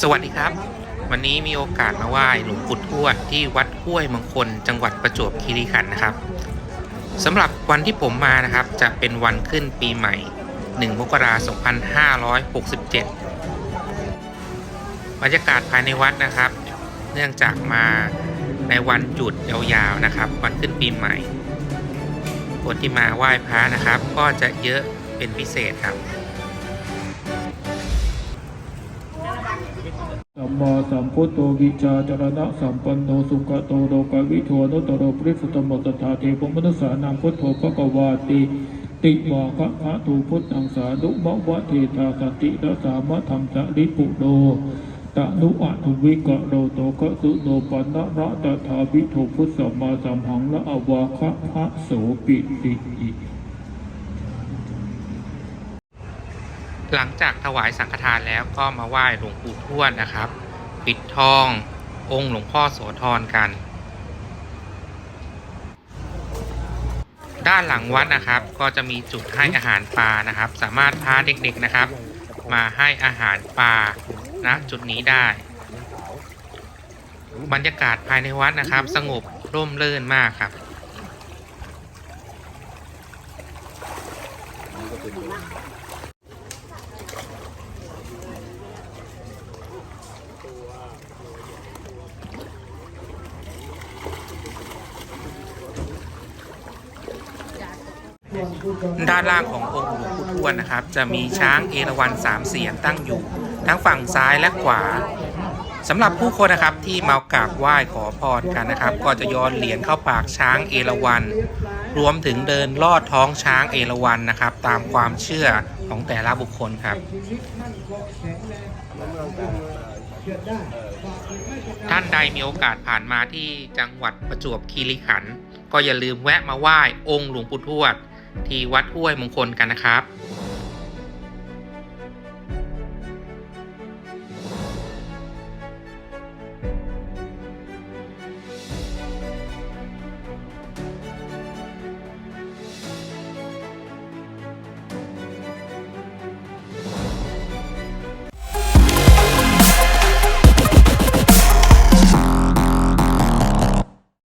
สวัสดีครับ วันนี้มีโอกาสมาไหว้หลวงปู่ทวดที่วัดห้วยมงคล จังหวัดประจวบคีรีขันธ์นะครับสำหรับวันที่ผมมานะครับ จะเป็นวันขึ้นปีใหม่ 1 มกราคม 2567 บรรยากาศภายในวัดนะครับ เนื่องจากมาในวันหยุดยาวๆนะครับ วันขึ้นปีใหม่ คนที่มาไหว้พระนะครับ ก็จะเยอะเป็นพิเศษครับ สัมมาสัมพุทโธวิชาจรณะสัมปันโนสุขโตโลกวิโทนุตโรปริสุทธมตถาเทพมนุสานังพุทโธพระกวาติติวาคะคะตูพุทธังสาดุมะวะเทธาสติระสามะธรรมสะริปุโดตะนุอะทุวิกะโรโตคะสุโนปันนะระตถาวิโทพุทธสัมมาสัมหังละอวาคะพระโสปิติ หลังจากถวายสังฆทานแล้วก็มาไหว้หลวงปู่ทวดนะครับ ปิดทององค์หลวงพ่อโสธรกัน ด้านหลังวัดนะครับก็จะมีจุดให้อาหารปลานะครับ สามารถพาเด็กๆนะครับ มาให้อาหารปลาณจุดนี้ได้ บรรยากาศภายในวัดนะครับ สงบร่มรื่นมากครับ ด้านล่างขององค์หลวงปู่ทวดนะครับ จะมีช้างเอราวัณสามเสียนตั้งอยู่ ทั้งฝั่งซ้ายและขวาสำหรับผู้คนนะครับที่มากราบไหว้ขอพรกันนะครับ ก็จะย้อนเหรียญเข้าปากช้างเอราวัณรวมถึงเดินลอดท้องช้างเอราวัณนะครับ ตามความเชื่อของแต่ละบุคคลครับ ท่านใดมีโอกาสผ่านมาที่จังหวัดประจวบคีรีขันธ์ก็อย่าลืมแวะมาไหว้องค์หลวงปู่ทวด ที่วัดห้วยมงคลกันนะครับ